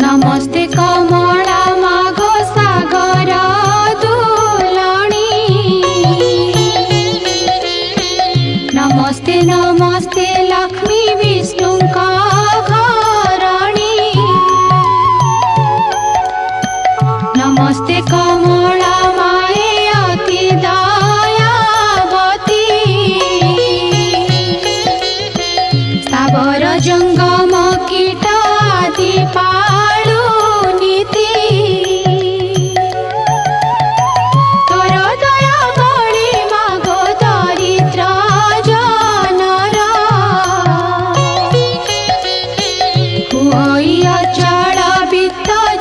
নমস্তে কমলা মাগ সাগর দুলণী নমস্তে নমস্তে লক্ষ্মী বিষ্ণুଙ୍କ ঘরণী নমস্তে কমলা মায়ে অতি দয়াবতী সাবর জঙ্গম